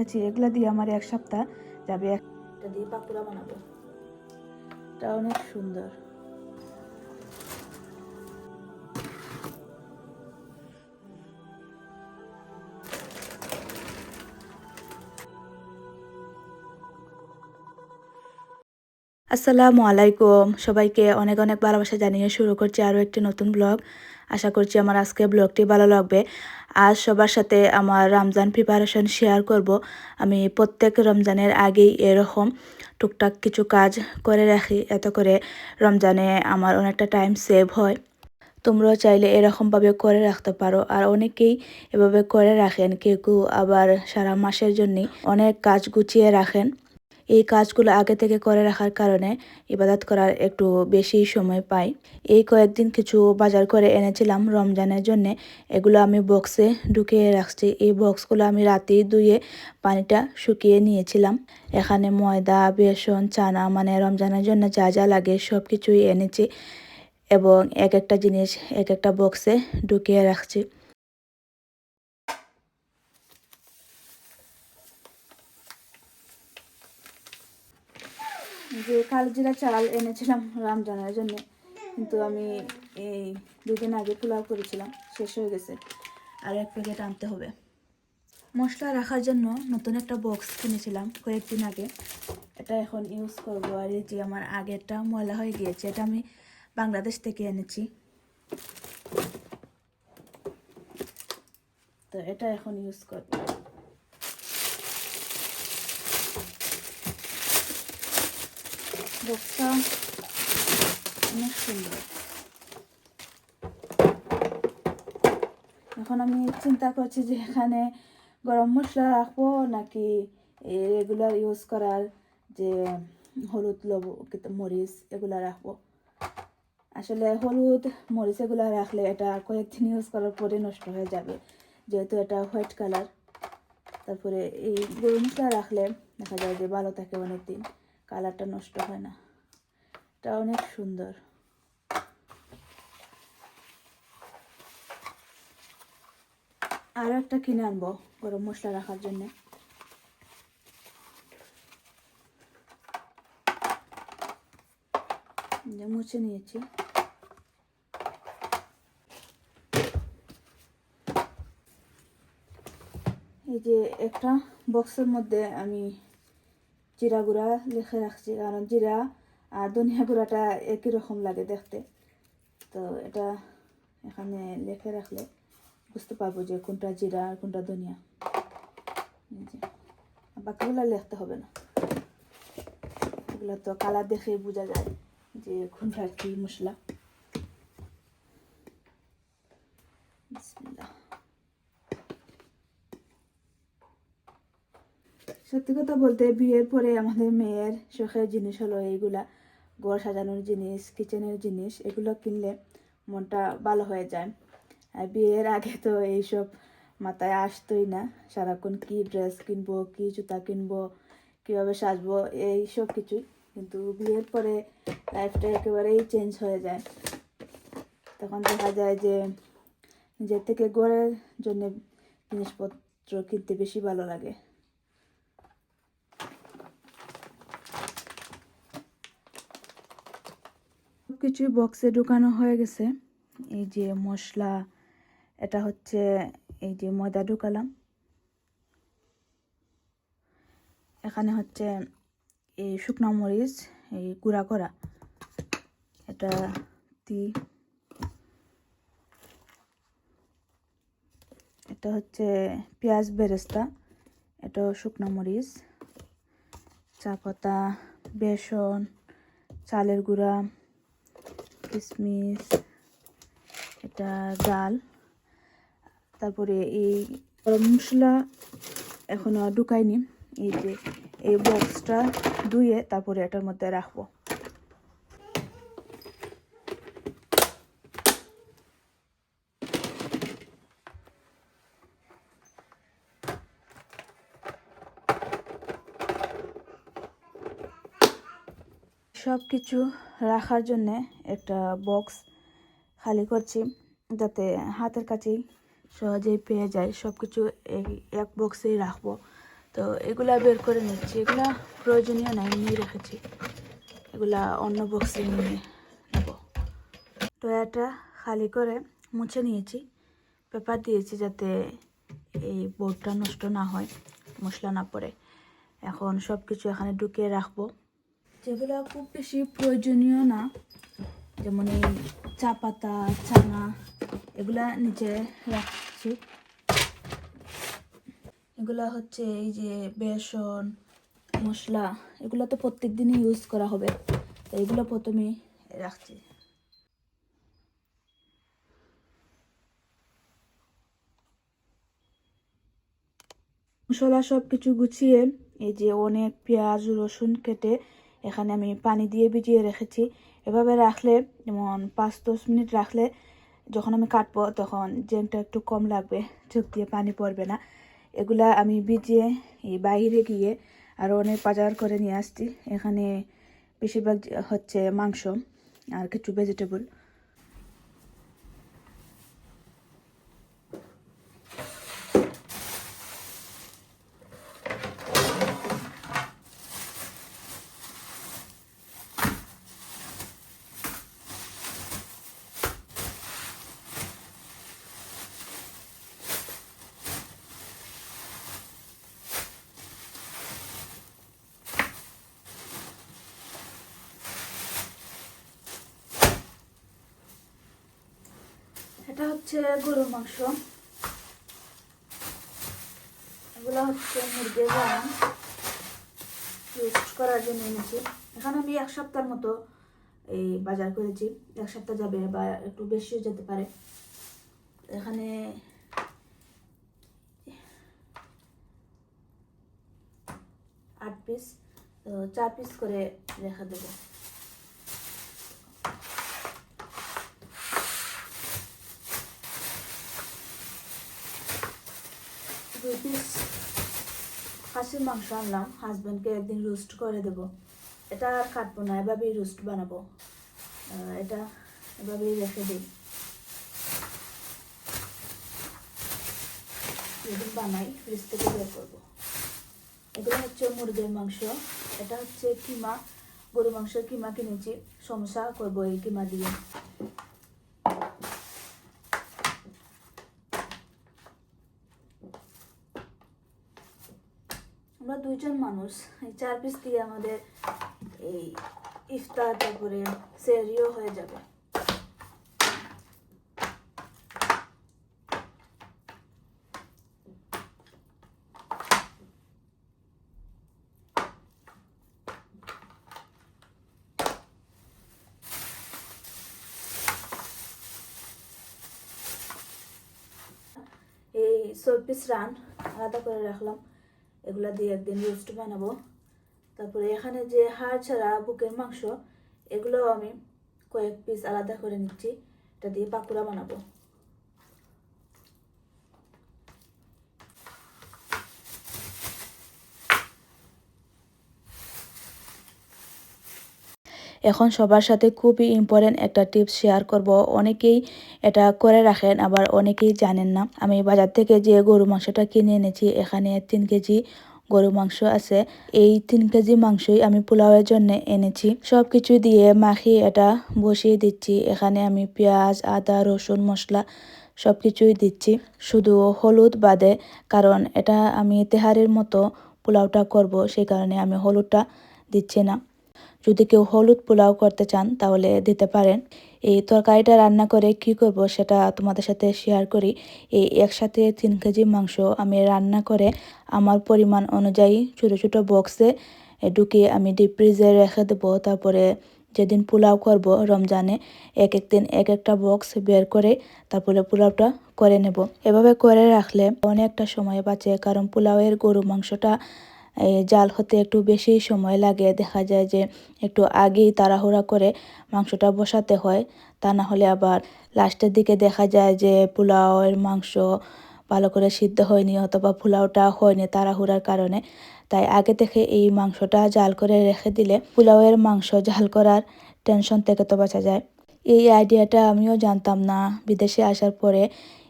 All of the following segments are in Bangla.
আচ্ছা এগুলা দিয়ে আমার এক সপ্তাহ যাবে। একটা দিয়ে পাকুড়া বানাবো। এটা অনেক সুন্দর। আসসালামু আলাইকুম। সবাইকে অনেক অনেক ভালোবাসা জানিয়ে শুরু করছি আরও একটি নতুন ব্লগ। আশা করছি আমার আজকে ব্লগটি ভালো লাগবে। আজ সবার সাথে আমার রমজান প্রিপারেশন শেয়ার করব। আমি প্রত্যেক রমজানের আগেই এরকম টুকটাক কিছু কাজ করে রাখি। এত করে রমজানে আমার অনেকটা টাইম সেভ হয়। তোমরাও চাইলে এরকমভাবে করে রাখতে পারো। আর অনেকেই এভাবে করে রাখেন। কেউ আবার সারা মাসের জন্যই অনেক কাজ গুছিয়ে রাখেন। এই কাজগুলো আগে থেকে করে রাখার কারণে ইবাদত করার একটু বেশি সময় পাই। এই কয়েকদিন কিছু বাজার করে এনেছিলাম রমজানের জন্য। এগুলো আমি বক্সে ঢুকিয়ে রাখছি। এই বক্সগুলো আমি রাতেই ধুয়ে পানিটা শুকিয়ে নিয়েছিলাম। এখানে ময়দা, বেসন, চানা মানে রমজানের জন্য যা যা লাগে সব কিছুই এনেছি এবং এক একটা জিনিস এক একটা বক্সে ঢুকিয়ে রাখছি। যে কালজিরা চাল এনেছিলাম রমজানের জন্য, কিন্তু আমি এই দুদিন আগে পোলাও করেছিলাম, শেষ হয়ে গেছে। আর এক প্যাকেট আনতে হবে। মশলা রাখার জন্য নতুন একটা বক্স কিনেছিলাম কয়েকদিন আগে। এটা এখন ইউজ করব আর এই যে আমার আগেরটা ময়লা হয়ে গিয়েছে, এটা আমি বাংলাদেশ থেকে এনেছি। তো এটা এখন ইউজ করব। বক্সটা অনেক সুন্দর। এখন আমি চিন্তা করছি যে এখানে গরম মশলা রাখব নাকি রেগুলার ইউজ করার যে হলুদ, লব মরিচ এগুলো রাখব। আসলে হলুদ, মরিচ এগুলো রাখলে এটা কয়েকদিন ইউজ করার পরে নষ্ট হয়ে যাবে, যেহেতু এটা হোয়াইট কালার তারপরে এই গরম মশলা রাখলে দেখা যায় যে ভালো থাকে অনেক দিন কালারটা নষ্ট হয় না। এটা অনেক সুন্দর। আরও একটা কিনে আনব গরম মশলা রাখার জন্য। মুছে নিয়েছি। এই যে একটা বক্সের মধ্যে আমি জিরা গুঁড়া, লিখে রাখছি, কারণ জিরা আর ধনিয়া গুঁড়াটা একই রকম লাগে দেখতে। তো এটা এখানে লিখে রাখলে বুঝতে পারব যে কোনটা জিরা আর কোনটা ধনিয়া। বাকিগুলো লিখতে হবে না। এগুলো তো কালার দেখে বোঝা যায় যে কোনটা কি মশলা। সত্যি কথা বলতে বিয়ের পরে আমাদের মেয়ের শখের জিনিস হলো এইগুলা, ঘর সাজানোর জিনিস কিচেনের জিনিস, এগুলো কিনলে মনটা ভালো হয়ে যায়। আর বিয়ের আগে তো এইসব মাথায় আসতোই না। সারাক্ষণ কি ড্রেস কিনবো, কি জুতা কিনবো, কীভাবে সাজবো, এই সব কিছুই কিন্তু বিয়ের পরে লাইফটা একেবারেই চেঞ্জ হয়ে যায়। তখন দেখা যায় যে নিজের থেকে ঘরের জন্য জিনিসপত্র কিনতে বেশি ভালো লাগে। কিছুই বক্সে ঢুকানো হয়ে গেছে। এই যে মশলা, এটা হচ্ছে এই যে ময়দা ঢুকালাম। এখানে হচ্ছে এই শুকনো মরিচ, এই গুঁড়া করা। এটা দি। এটা হচ্ছে পেঁয়াজ বেরেস্তা এটা শুকনো মরিচ চা পাতা বেসন, চালের গুঁড়া। কিশমিশ এটা ডাল, তারপরে এই গরম মশলা এখনও ঢুকাইনি। এই যে এই বক্সটা ধুয়ে তারপরে এটার মধ্যে রাখব। সব কিছু রাখার জন্যে একটা বক্স খালি করছি, যাতে হাতের কাছেই সহজেই পেয়ে যায়। সব কিছু এই এক বক্সেই রাখব। তো এগুলা বের করে নিচ্ছি। এগুলা প্রয়োজনীয় নাই এমনি রেখেছি। এগুলা অন্য বক্সে নিয়ে নেব। টয়াটা খালি করে মুছে নিয়েছি। পেপার দিয়েছি যাতে এই বোর্ডটা নষ্ট না হয়, মশলা না পড়ে। এখন সব কিছু এখানে ঢুকিয়ে রাখব। যেগুলো খুব বেশি প্রয়োজনীয় না, যেমন এই চা পাতা, চানা, এগুলা নিচে রাখছি। এগুলা হচ্ছে এই যে বেসন, মশলা, এগুলো তো প্রত্যেক দিনই ইউজ করা হবে, তো এগুলো প্রথমে রাখছি। মশলা সব কিছু গুছিয়ে এই যে অনেক পেঁয়াজ, রসুন কেটে এখানে আমি পানি দিয়ে ভিজিয়ে রেখেছি। এভাবে রাখলে যেমন পাঁচ দশ মিনিট রাখলে যখন আমি কাটবো তখন জেনটা একটু কম লাগবে, চোখ দিয়ে পানি পড়বে না। এগুলা আমি ভিজিয়ে এই বাইরে গিয়ে আরও অনেক বাজার করে নিয়ে আসছি। এখানে বেশিরভাগ হচ্ছে মাংস আর কিছু ভেজিটেবল এটা হচ্ছে গরুর মাংস। এগুলো হচ্ছে মুরগির রান করার জন্য এনেছি। এখানে আমি এক সপ্তাহের মতো এই বাজার করেছি। এক সপ্তাহ যাবে বা একটু বেশিও যেতে পারে। এখানে আট পিস চার পিস করে রেখে দেবো। দুই পিস খাসির মাংস আনলাম হাজব্যান্ডকে একদিন রোস্ট করে দেব। এটা আর কাটবো না, এভাবেই রোস্ট বানাবো। এটা এভাবেই রেখে দিই। যেদিন বানাই ফ্রিজ থেকে বের করব। এগুলো হচ্ছে মুরগির মাংস। এটা হচ্ছে কিমা গরু মাংসের কিমা কিনেছি। সমস্যা করব এই কিমা দিয়ে। আমরা মানুষ, এই চার পিস দিয়ে আমাদের এই ইফতার তারপরে সেরিও হয়ে যাবে। এই পিস রান আলাদা করে রাখলাম। এগুলা দিয়ে একদিন রোস্ট বানাবো। তারপরে এখানে যে হাড় ছাড়া বুকের মাংস, এগুলোও আমি কয়েক পিস আলাদা করে নিচ্ছি। এটা দিয়ে পাকুড়া বানাবো। এখন সবার সাথে খুবই ইম্পর্টেন্ট একটা টিপস শেয়ার করব। অনেকেই এটা করে রাখেন, আবার অনেকেই জানেন না। আমি বাজার থেকে যে গরু মাংসটা কিনে এনেছি, এখানে তিন কেজি গরু মাংস আছে। এই তিন কেজি মাংসই আমি পোলাওয়ের জন্য এনেছি। সব কিছু দিয়ে মাখিয়ে এটা বসিয়ে দিচ্ছি। এখানে আমি পেঁয়াজ, আদা, রসুন মশলা সব কিছুই দিচ্ছি। শুধু হলুদ বাদে, কারণ এটা আমি তেহারের মতো পোলাওটা করব, সেই কারণে আমি হলুদটা দিচ্ছি না। যদি কেউ হলুদ পোলাও করতে চান, তাহলে দিতে পারেন। এই তরকারিটা রান্না করে কি করব সেটা তোমাদের সাথে শেয়ার করি। এই একসাথে তিন কেজি মাংস আমি রান্না করে আমার পরিমাণ অনুযায়ী ছোটো ছোটো বক্সে ঢুকিয়ে আমি ডিপ ফ্রিজে রেখে দেবো। তারপরে যেদিন পোলাও করব রমজানে, এক এক দিন এক একটা বক্স বের করে তারপরে পোলাওটা করে নেব। এভাবে করে রাখলে অনেকটা সময় বাঁচে, কারণ পোলাওয়ের গরু মাংসটা জাল হতে একটু বেশি সময় লাগে। দেখা যায় যে একটু আগেই তাড়াহুড়া করে মাংসটা বসাতে হয়। তা না হলে আবার লাস্টের দিকে দেখা যায় যে পোলাওয়ের মাংস ভালো করে সিদ্ধ হয়নি অথবা পোলাওটা হয়নি তাড়াহুড়ার কারণে। তাই আগে থেকে এই মাংসটা জাল করে রেখে দিলে পোলাওয়ের মাংস জাল করার টেনশন থেকে তো বাঁচা যায়। এই আইডিয়াটা আমিও জানতাম না। বিদেশে আসার পরে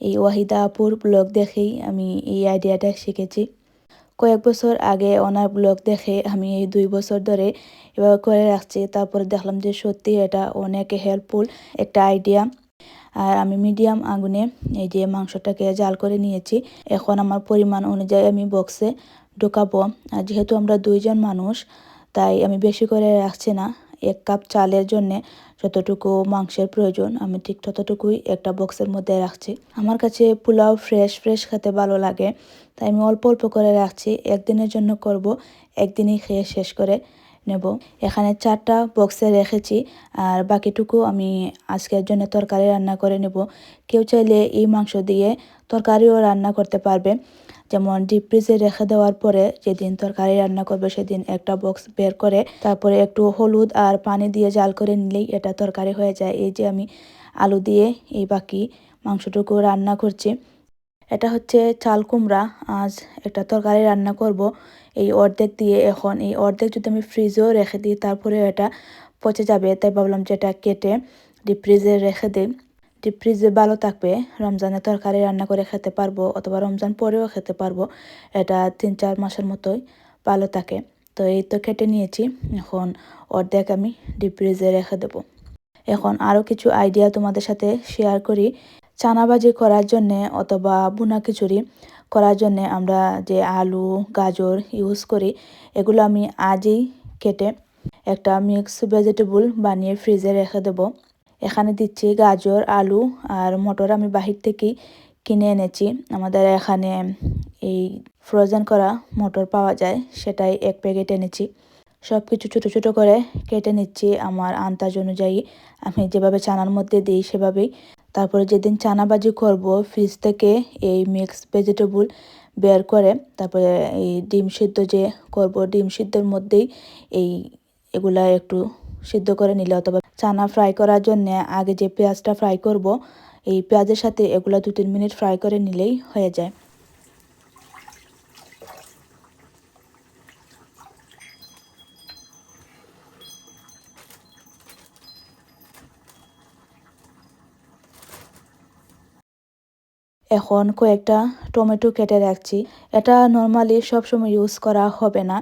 এই ওয়াহিদা আপুর ব্লগ দেখেই আমি এই আইডিয়াটা শিখেছি। কয়েক বছর আগে ওনার ব্লগ দেখে আমি এই দুই বছর ধরে এভাবে করে রাখছি। তারপরে দেখলাম যে সত্যি এটা অনেক হেল্পফুল একটা আইডিয়া আর আমি মিডিয়াম আগুনে এই যে মাংসটাকে জাল করে নিয়েছি। এখন আমার পরিমাণ অনুযায়ী আমি বক্সে ঢোকাবো। আর যেহেতু আমরা দুইজন মানুষ, তাই আমি বেশি করে রাখছি না। এক কাপ চালের জন্যে যতটুকু মাংসের প্রয়োজন, আমি ঠিক ততটুকুই একটা বক্সের মধ্যে রাখছি। আমার কাছে পোলাও ফ্রেশ ফ্রেশ খেতে ভালো লাগে, তাই আমি অল্প অল্প করে রাখছি। একদিনের জন্য করব, একদিনই খেয়ে শেষ করে নেব। এখানে চারটা বক্সে রেখেছি, আর বাকিটুকু আমি আজকের জন্য তরকারি রান্না করে নেব। কেউ চাইলে এই মাংস দিয়ে তরকারিও রান্না করতে পারবে। যেমন ডিপ ফ্রিজে রেখে দেওয়ার পরে যেদিন তরকারি রান্না করবে সেদিন একটা বক্স বের করে তারপরে একটু হলুদ আর পানি দিয়ে জাল করে নিলেই এটা তরকারি হয়ে যায়। এই যে আমি আলু দিয়ে এই বাকি মাংসটুকু রান্না করছি। এটা হচ্ছে চাল কুমড়া। আজ একটা তরকারি রান্না করব। এই অর্ধেক দিয়ে এখন এই অর্ধেক যদি আমি ফ্রিজেও রেখে দিই তারপরে এটা পচে যাবে। তাই ভাবলাম যে এটা কেটে ডিপ ফ্রিজে রেখে দিই। ডিপ ফ্রিজে ভালো থাকবে, রমজানে তরকারি রান্না করে খেতে পারব অথবা রমজান পরেও খেতে পারব, এটা তিন চার মাসের মতোই ভালো থাকে। তো এই তো কেটে নিয়েছি, এখন অর্ধেক আমি ডিপ ফ্রিজে রেখে দেবো। এখন আরও কিছু আইডিয়া তোমাদের সাথে শেয়ার করি। চানাবাজি করার জন্যে অথবা বুনা খিচুড়ি করার জন্যে আমরা যে আলু, গাজর ইউজ করি, এগুলো আমি আজই কেটে একটা মিক্স ভেজিটেবল বানিয়ে ফ্রিজে রেখে দেব। এখানে দিচ্ছি গাজর, আলু আর মটর আমি বাহির থেকেই কিনে এনেছি। আমাদের এখানে এই ফ্রোজেন করা মটর পাওয়া যায়, সেটাই এক প্যাকেট এনেছি। সব কিছু ছোটো ছোটো করে কেটে নিচ্ছি আমার আন্দাজ অনুযায়ী। আমি যেভাবে চানার মধ্যে দিই সেভাবেই। তারপরে যেদিন চানাবাজি করব, ফ্রিজ থেকে এই মিক্স ভেজিটেবল বের করে, তারপরে এই ডিম সিদ্ধ যে করব, ডিম সিদ্ধের মধ্যেই এই এগুলা একটু সিদ্ধ করে নিলে অথবা চানা ফ্রাই করার জন্য আগে যে পেঁয়াজটা ফ্রাই করব, এই পেঁয়াজের সাথে এগুলা দু তিন মিনিট ফ্রাই করে নিলেই হয়ে যায়। এখন কয়েকটা টমেটো কেটে রাখছি। এটা নর্মালি সবসময় ইউজ করা হবে না।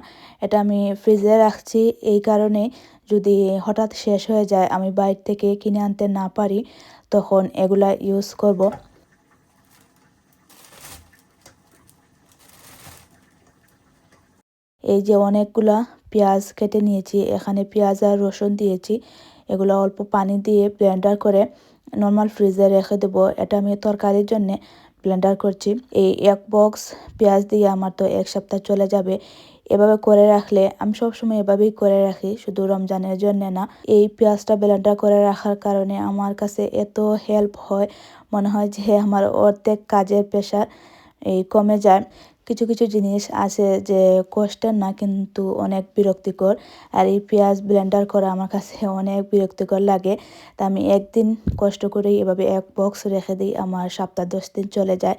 এটা আমি ফ্রিজে রাখছি। এই কারণে যদি হঠাৎ শেষ হয়ে যায়, আমি বাইর থেকে কিনে আনতে না পারি, তখন এগুলা ইউজ করব। এই যে অনেকগুলা পেঁয়াজ কেটে নিয়েছি, এখানে পেঁয়াজ আর রসুন দিয়েছি, এগুলো অল্প পানি দিয়ে ব্লেন্ডার করে নর্মাল ফ্রিজে রেখে দেবো। এটা আমি তরকারির জন্যে ব্লেন্ডার করছি। এই এক বক্স পেঁয়াজ দিয়ে আমার তো এক সপ্তাহ চলে যাবে। এভাবে করে রাখলে, আমি সবসময় এভাবেই করে রাখি, শুধু রমজানের জন্য না। এই পেঁয়াজটা ব্লেন্ডার করে রাখার কারণে আমার কাছে এত হেল্প হয়, মনে হয় যে আমার অর্ধেক কাজের প্রেশার এই কমে যায়। কিছু কিছু জিনিস আছে যে কষ্টের না, কিন্তু অনেক বিরক্তিকর। আর এই পেঁয়াজ ব্লেন্ডার করা আমার কাছে অনেক বিরক্তিকর লাগে। তা আমি একদিন কষ্ট করেই এভাবে এক বক্স রেখে দিই, আমার সপ্তাহ দশ দিন চলে যায়।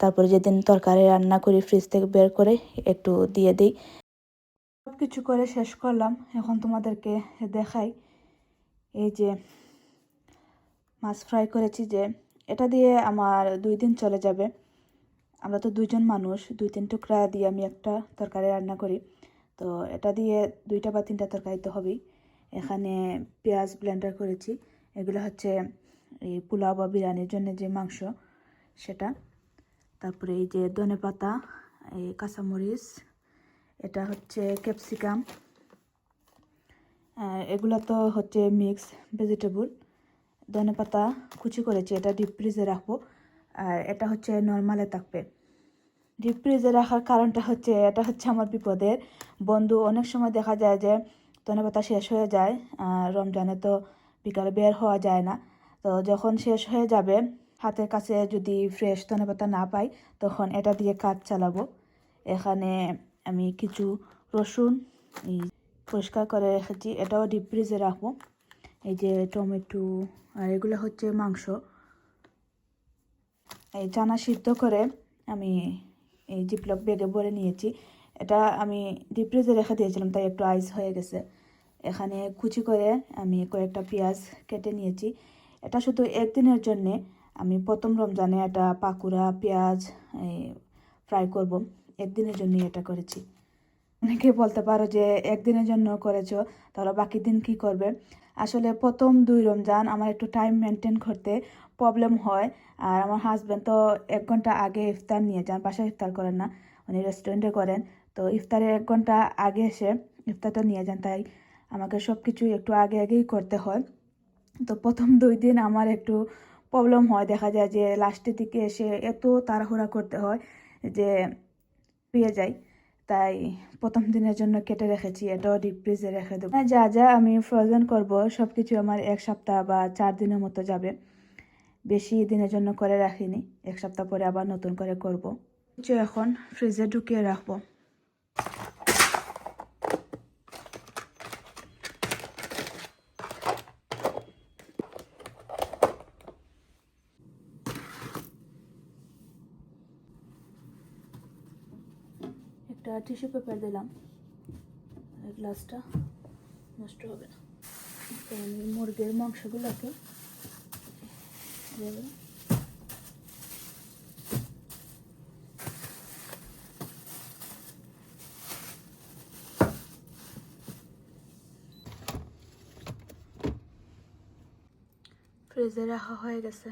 তারপরে যেদিন তরকারি রান্না করি ফ্রিজ থেকে বের করে একটু দিয়ে দিই। সব কিছু করে শেষ করলাম। এখন তোমাদেরকে দেখাই এই যে মাছ ফ্রাই করেছি যে, এটা দিয়ে আমার দুই দিন চলে যাবে। আমরা তো দুইজন মানুষ, দুই তিন টুকরা দিয়ে আমি একটা তরকারি রান্না করি। তো এটা দিয়ে দুইটা বা তিনটা তরকারি তো হবেই। এখানে পেঁয়াজ ব্লেন্ডার করেছি। এগুলো হচ্ছে এই পোলাও বা বিরিয়ানির জন্য যে মাংস, সেটা। তারপরে এই যে ধনে পাতা, এই কাঁচামরিচ, এটা হচ্ছে ক্যাপসিকাম। এগুলো তো হচ্ছে মিক্স ভেজিটেবল ধনে পাতা কুচি করেছি, এটা ডিপ ফ্রিজে রাখব। আর এটা হচ্ছে নর্মালে থাকবে। ডিপ ফ্রিজে রাখার কারণটা হচ্ছে, এটা হচ্ছে আমার বিপদের। বন্ধু, অনেক সময় দেখা যায় যে ধনে পাতা শেষ হয়ে যায় রমজানে তো বিকালে বের হওয়া যায় না। তো যখন শেষ হয়ে যাবে হাতের কাছে যদি ফ্রেশ ধনে পাতা না পাই, তখন এটা দিয়ে কাজ চালাবো। এখানে আমি কিছু রসুন পরিষ্কার করে রেখেছি, এটাও ডিপ ফ্রিজে রাখব। এই যে টমেটো আর এগুলো হচ্ছে মাংস। এই চানা সিদ্ধ করে আমি এই জিপলক বেগে ভরে নিয়েছি। এটা আমি ডিপ ফ্রিজে রেখে দিয়েছিলাম, তাই একটু আইস হয়ে গেছে। এখানে কুচি করে আমি কয়েকটা পেঁয়াজ কেটে নিয়েছি। এটা শুধু একদিনের জন্যে আমি প্রথম রমজানে এটা পাকুড়া, পেঁয়াজ ফ্রাই করব। একদিনের জন্যই এটা করেছি। অনেকে বলতে পারো যে একদিনের জন্য করেছ, তাহলে বাকি দিন কি করবে? আসলে প্রথম দুই রমজান আমার একটু টাইম মেনটেন করতে প্রবলেম হয়। আর আমার হাজব্যান্ড তো এক ঘণ্টা আগে ইফতার নিয়ে যান, বাসায় ইফতার করেন না। উনি রেস্টুরেন্টে করেন। তো ইফতারে এক ঘণ্টা আগে এসে ইফতারটা নিয়ে যান, তাই আমাকে সব কিছু একটু আগে আগেই করতে হয়। তো প্রথম দুই দিন আমার একটু প্রবলেম হয়। দেখা যায় যে লাস্টের দিকে এসে এত তাড়াহুড়া করতে হয় যে পেয়ে যায় তাই প্রথম দিনের জন্য কেটে রেখেছি, এটাও ডিপ ফ্রিজে রেখে দেবো। যা যা আমি ফ্রোজেন করব সব কিছু আমার এক সপ্তাহ বা চার দিনের মতো যাবে। বেশি দিনের জন্য করে রাখিনি, এক সপ্তাহ পরে আবার নতুন করে করব। কিছু এখন ফ্রিজে ঢুকিয়ে রাখব একটা টিস্যু পেপার দিলাম। গ্লাসটা নষ্ট হবে না। তো আমি মুরগির মাংসগুলোকে ফ্রিজে রাখা হয়ে গেছে।